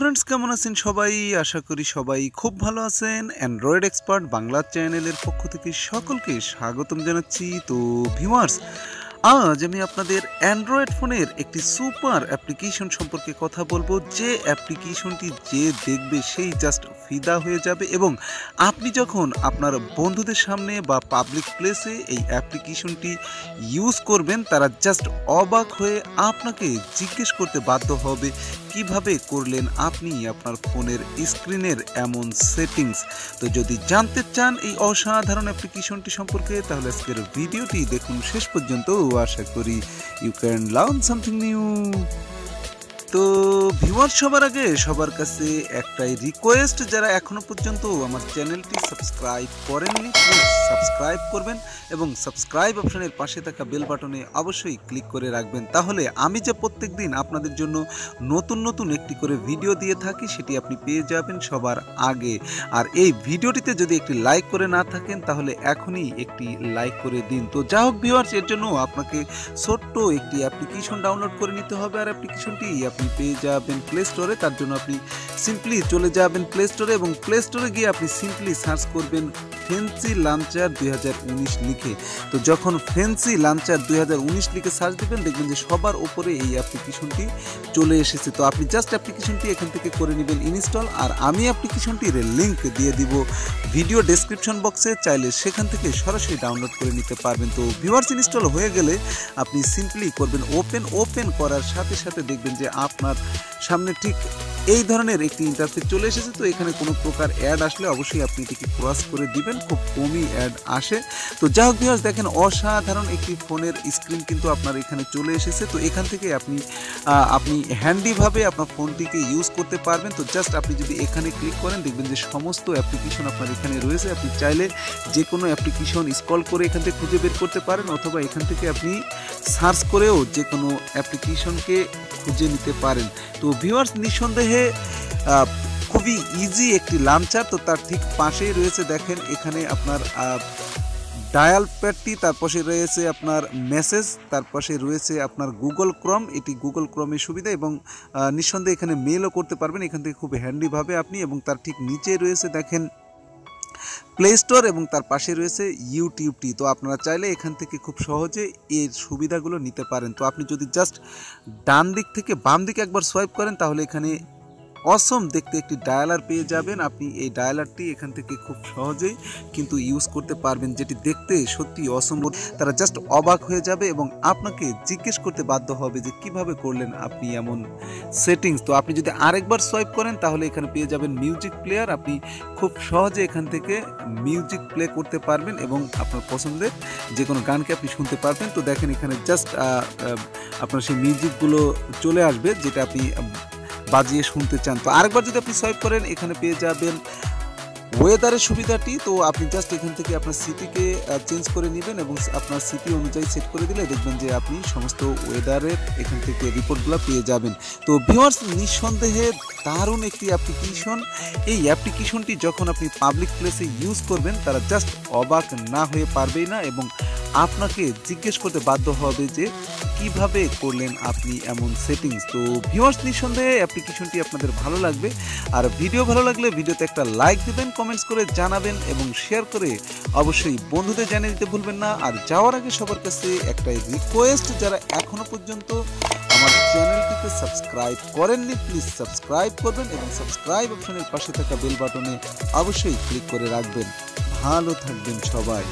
Friends কেমন আছেন সবাই? আশা করি সবাই খুব ভালো আছেন। অ্যান্ড্রয়েড এক্সপার্ট বাংলা চ্যানেলের পক্ষ থেকে সকলকে স্বাগতম জানাচ্ছি। তো ভিউয়ার্স আজ আমি আপনাদের অ্যান্ড্রয়েড ফোনের একটি সুপার অ্যাপ্লিকেশন সম্পর্কে কথা বলব। যে অ্যাপ্লিকেশনটি যে দেখবে সেই জাস্ট ফিদা হয়ে যাবে এবং আপনি যখন আপনার বন্ধুদের সামনে বা পাবলিক প্লেসে এই অ্যাপ্লিকেশনটি ইউজ করবেন, তারা জাস্ট অবাক হয়ে আপনাকে জিজ্ঞেস করতে বাধ্য হবে কীভাবে করলেন আপনি আপনার ফোনের স্ক্রিনের এমন সেটিংস? তো যদি জানতে চান এই অসাধারণ অ্যাপ্লিকেশনটি সম্পর্কে, তাহলে আজকের ভিডিওটি দেখুন শেষ পর্যন্ত। আশা করি you can learn something new তো ভিউয়ার সবার আগে সবার কাছে একটাই রিকোয়েস্ট যারা এখনও পর্যন্ত আমার চ্যানেলটি সাবস্ক্রাইব করেননি প্লিজ সাবস্ক্রাইব করবেন এবং সাবস্ক্রাইব অপশনের পাশে থাকা বেল বাটনে অবশ্যই ক্লিক করে রাখবেন। তাহলে আমি যে প্রত্যেক দিন আপনাদের জন্য নতুন নতুন একটি করে ভিডিও দিয়ে থাকি, সেটি আপনি পেয়ে যাবেন সবার আগে। আর এই ভিডিওটিতে যদি একটি লাইক করে না থাকেন, তাহলে এখনই একটি লাইক করে দিন। তো যা হোক ভিউয়ার্স, এর জন্য আপনাকে ছোট্ট একটি অ্যাপ্লিকেশন ডাউনলোড করে নিতে হবে। আর অ্যাপ্লিকেশনটি আপনি পেয়ে যাবেন প্লে স্টোরে তার জন্য আপনি সিম্পলি চলে যাবেন প্লে স্টোরে এবং প্লে স্টোরে গিয়ে আপনি সিম্পলি সার্চ করবেন ফেন্সি লাঞ্চার দুই লিখে। তো যখন ফেন্সি লাঞ্চার দুই লিখে সার্চ দেবেন, দেখবেন যে সবার ওপরে এই অ্যাপ্লিকেশনটি চলে এসেছে। তো আপনি জাস্ট অ্যাপ্লিকেশনটি এখান থেকে করে নেবেন ইনস্টল আর আমি অ্যাপ্লিকেশনটির লিঙ্ক দিয়ে দিব ভিডিও ডেসক্রিপশন বক্সে চাইলে সেখান থেকে সরাসরি ডাউনলোড করে নিতে পারবেন। তো ভিউয়ার্স ইনস্টল হয়ে গেলে আপনি সিম্পলি করবেন ওপেন ওপেন করার সাথে সাথে দেখবেন যে আপনার সামনে ঠিক এই ধরনের একটি ইন্টারফেস চলে এসেছে, তো এখানে কোনো প্রকার অ্যাড আসলে অবশ্যই আপনি এটিকে ক্রস করে দিবেন, খুব কমই অ্যাড আসে। তো যা হোক ভিউয়ার্স দেখেন অসাধারণ একটি ফোনের স্ক্রিন কিন্তু আপনার এখানে চলে এসেছে, তো এখান থেকে আপনি আপনি হ্যান্ডিভাবে আপনার ফোনটিকে ইউজ করতে পারবেন। তো জাস্ট আপনি যদি এখানে ক্লিক করেন, দেখবেন যে সমস্ত অ্যাপ্লিকেশন আপনার এখানে রয়েছে। আপনি চাইলে যে কোনো অ্যাপ্লিকেশন স্কল করে এখান থেকে খুঁজে বের করতে পারেন, অথবা এখান থেকে আপনি সার্চ করেও যে কোনো অ্যাপ্লিকেশনকে খুঁজে নিতে পারেন। তো ভিউয়ার্স নিঃসন্দেহে খুবই ইজি একটি লাঞ্চার তো তার ঠিক পাশেই রয়েছে, দেখেন, এখানে আপনার ডায়াল প্যাডটি তার পাশে রয়েছে আপনার মেসেজ তার পাশে রয়েছে আপনার গুগল ক্রম এটি গুগল ক্রমের সুবিধা এবং নিঃসন্দেহে এখানে মেলও করতে পারবেন, এখান থেকে খুব হ্যান্ডিভাবে আপনি এবং তার ঠিক নিচে রয়েছে, দেখেন প্লে স্টোর এবং তার পাশে রয়েছে ইউটিউবটি তো আপনারা চাইলে এখান থেকে খুব সহজে এর সুবিধাগুলো নিতে পারেন। তো আপনি যদি জাস্ট ডান দিক থেকে বাম দিকে একবার সোয়াইপ করেন, তাহলে এখানে অসম দেখতে একটি ডায়ালার পেয়ে যাবেন। আপনি এই ডায়ালারটি এখান থেকে খুব সহজেই কিন্তু ইউজ করতে পারবেন, যেটি দেখতে সত্যি অসম তারা জাস্ট অবাক হয়ে যাবে এবং আপনাকে জিজ্ঞেস করতে বাধ্য হবে যে কীভাবে করলেন আপনি এমন সেটিংস তো আপনি যদি আরেকবার সোয়াইপ করেন, তাহলে এখানে পেয়ে যাবেন মিউজিক প্লেয়ার আপনি খুব সহজে এখান থেকে মিউজিক প্লে করতে পারবেন এবং আপনার পছন্দের যে কোনো গানকে আপনি শুনতে পারবেন। তো দেখেন এখানে জাস্ট আপনার সেই মিউজিকগুলো চলে আসবে, যেটা আপনি বাজিয়ে শুনতে চান। তো আরেকবার যদি আপনি সোয়াইপ করেন, এখানে পেয়ে যাবেন ওয়েদারের সুবিধাটি। তো আপনি জাস্ট এখান থেকে আপনার সিটিকে চেঞ্জ করে নেবেন এবং আপনার সিটি অনুযায়ী সেট করে দিলে দেখবেন যে আপনি সমস্ত ওয়েদারের এখান থেকে রিপোর্টগুলো পেয়ে যাবেন। তো ভিওয়ার্স নিঃসন্দেহে দারুণ একটি অ্যাপ্লিকেশন এই অ্যাপ্লিকেশনটি যখন আপনি পাবলিক প্লেসে ইউজ করবেন, তারা জাস্ট অবাক না হয়ে পারবেই না এবং আপনাকে জিজ্ঞেস করতে বাধ্য হবে যে কীভাবে করলেন আপনি এমন সেটিংস তো ভিউয়ার্স নিঃসন্দেহে অ্যাপ্লিকেশনটি আপনাদের ভালো লাগবে। আর ভিডিও ভালো লাগলে ভিডিওতে একটা লাইক দেবেন কমেন্টস করে জানাবেন এবং শেয়ার করে অবশ্যই বন্ধুদের জানিয়ে দিতে ভুলবেন না। আর যাওয়ার আগে সবার কাছে একটাই রিকোয়েস্ট যারা এখনও পর্যন্ত আমার চ্যানেলটিতে সাবস্ক্রাইব করেননি প্লিজ সাবস্ক্রাইব করবেন এবং সাবস্ক্রাইব অপশনের পাশে থাকা বেল বাটনে অবশ্যই ক্লিক করে রাখবেন। ভালো থাকবেন সবাই।